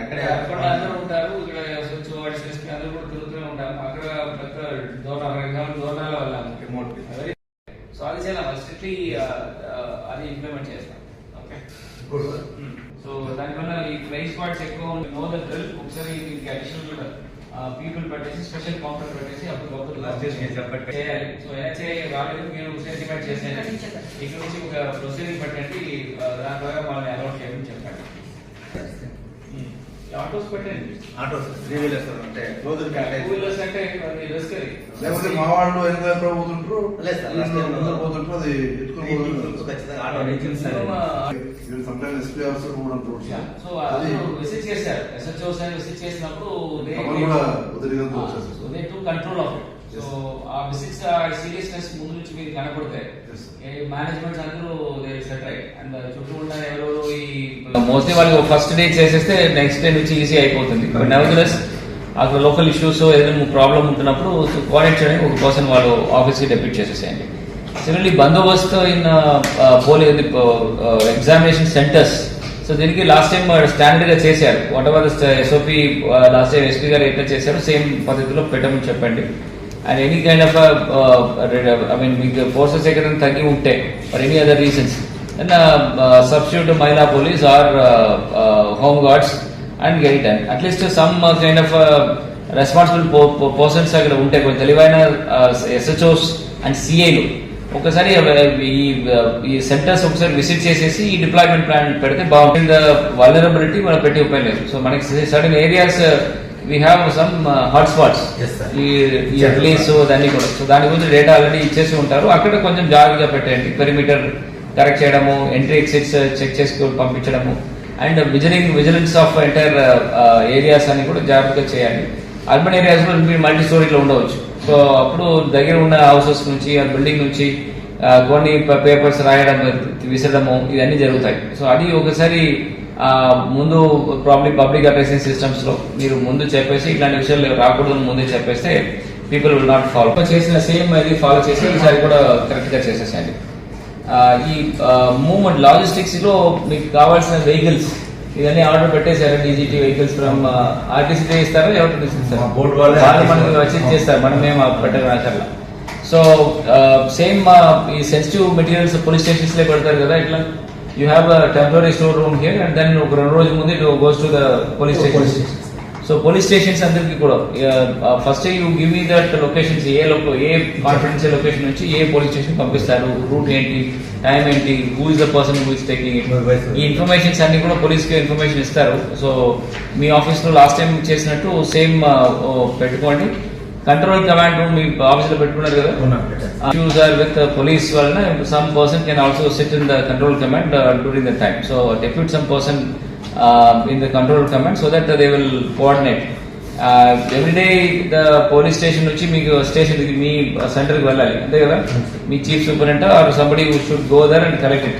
అక్కడ అక్కడ అందరూ ఉంటారు ఇక్కడ స్విచ్ బోర్డ్స్ చేసుకుని అందరూ కూడా తిరుగుతూనే ఉంటారు అక్కడ పెద్ద దూరం ఎగ్జాంపుల్ దూరాల వల్ల రిమోట్ సో అది చేయాలి స్ట్రిక్ట్లీ అది ఇంప్లిమెంట్ చేస్తాం ఓకే సో దానివల్ల ఈ ప్రైస్ పార్ట్స్ ఎక్కువ నో ద డ్రిల్ ఒకసారి దీనికి అడిషనల్ పీపుల్ పెట్టేసి స్పెషల్ కౌంటర్ పెట్టేసి అప్పుడు గొప్పలు. చేయాలి. సో ఎన్హెచ్ఐ రాలేదు మీరు ఒకసారి డిమాండ్ చేసేయండి. ఇక్కడ నుంచి ఒక ప్రొసీడింగ్ పెట్టండి ఆ, దాని ద్వారా వాళ్ళని అలౌట్ చేయమని చెప్పండి ఈ ఆటోస్ పెట్టండి ఆటోస్ త్రీ వీలర్స్ అంటే అంటే లేకపోతే మా వాళ్ళు ఎక్కడ పోతుంటారు? లేదు పోతుంటారు అది ఖచ్చితంగా ఆటో కూడా ఉంటారు సో అది చేశారు. ఎస్హెచ్ఓ సార్ విజిట్ చేసినప్పుడు they- అప్పుడు కూడా ఉదయం ఆ, వచ్చేస్తారు. so they took control of it. So ఆ సీరియస్నెస్ ముందు నుంచి మీకు కనపడతాయి. Yes, sir. మేనేజ్మెంట్ అందరూ అండ్ చుట్టూ ఉన్న ఎవరెవరు ఈ మోస్ట్లీ వాళ్ళు ఫస్ట్ డే చేసేస్తే నెక్స్ట్ డే నుంచి ఈజీ అయిపోతుంది. బట్ నెవర్దలెస్ అక్కడ లోకల్ ఇష్యూస్ ఏదైనా ప్రాబ్లం ఉంటున్నప్పుడు కోఆర్డినేట్ చేయడానికి ఒక పర్సన్ వాళ్ళు ఆఫీస్కి డెప్యూట్ చేసేసేయండి. సిమిలర్లీ బందోబస్తు in poly examination centres so దీనికి లాస్ట్ టైం స్టాండర్డ్గా చేశారు. Whatever SOP last time SP గారు ఎట్లా చేశారో సేమ్ పద్ధతిలో పెట్టమని చెప్పండి. And any kind of I mean మీకు ఫోర్సెస్ ఎక్కడైనా తగ్గి ఉంటే for any other reasons then substitute మహిళా police or home guards and get and at least some kind of responsible persons అక్కడ ఉంటే కొంచెం తెలివైన ఎస్హెచ్ఓస్ అండ్ సిఐలు ఒకసారి ఈ ఈ సెంటర్స్ ఒకసారి విజిట్ చేసేసి ఈ డిప్లాయ్మెంట్ ప్లాన్ పెడితే బాగుంటుంది. వల్నరబిలిటీ మనం పెట్టి ఉపయోగం లేదు. సో మనకి certain areas we have some hot spots Yes, sir. ఈ ఈ రిలీజ్ దాన్ని కూడా. సో దాని గురించి డేటా ఆల్రెడీ ఇచ్చేసి ఉంటారు. అక్కడ కొంచెం జాగ్రత్తగా పెట్టండి పెరిమీటర్ కరెక్ట్ చేయడము ఎంట్రీ ఎగ్జిట్స్ చెక్ చేసుకొని పంపించడము. And vigiling vigilance of entire areas అని కూడా జాగ్రత్తగా చేయాలి అర్బన్ ఏరియాస్లో మీరు మల్టీ స్టోరీలో ఉండవచ్చు. సో అప్పుడు దగ్గర ఉన్న హౌసెస్ నుంచి ఆ బిల్డింగ్ నుంచి ఆ, కొన్ని పేపర్స్ రాయడం విసరడము ఇవన్నీ జరుగుతాయి. సో అది ఒకసారి ముందు ప్రాబ్లీ పబ్లిక్ అడ్రసింగ్ సిస్టమ్స్లో మీరు ముందు చెప్పేసి ఇట్లాంటి విషయాలు రాకూడదు ముందే చెప్పేస్తే పీపుల్ విల్ నాట్ ఫాలో చేసిన సేమ్ అది ఫాలో చేసి ఈసారి కూడా కరెక్ట్గా చేసేసండి ఆ, ఈ మూవ్మెంట్ లాజిస్టిక్స్లో మీకు కావాల్సిన వెహికల్స్ ఇవన్నీ ఆర్డర్ పెట్టేశారు డీజీటీ వెహికల్స్ ఫ్రమ్ ఆర్టీసీ ఇస్తారా ఎవరు మా board వాళ్ళే వాళ్ళు మనకి వచ్చి చేస్తారు మనం ఏం పెట్టగల సో సేమ్ ఈ సెన్సిటివ్ మెటీరియల్స్ పోలీస్ స్టేషన్స్లో పెడతారు కదా ఇట్లా? You have temporary store room here and then ఒక రెండు రోజుల ముందు it goes to the police station so police stations అందరికి కూడా first you give me that locations a లోక ఏ కాన్ఫిడెన్షియల్ లొకేషన్ నుంచి ఏ పోలీస్ స్టేషన్ పంపిస్తారు రూట్ ఏంటి టైం ఏంటి who is the person who is taking it ఈ informations అన్ని కూడా పోలీస్కి ఇన్ఫర్మేషన్ ఇస్తారు. సో మీ ఆఫీస్లో లాస్ట్ టైం చేసినట్టు సేమ్ పెట్టుకోండి. కంట్రోల్ కమాండ్ రూమ్ మీ ఆఫీస్ లో పెట్టుకున్నారు కదా issues are with the police వలన some person can also sit in the control command uh, during the time so depute some person uh, in the control command so that uh, they will coordinate uh, every day the police station నుంచి మీకు station మీ centre కి వెళ్ళాలి అంతే కదా మీ chief superintendent or somebody should go there and collect it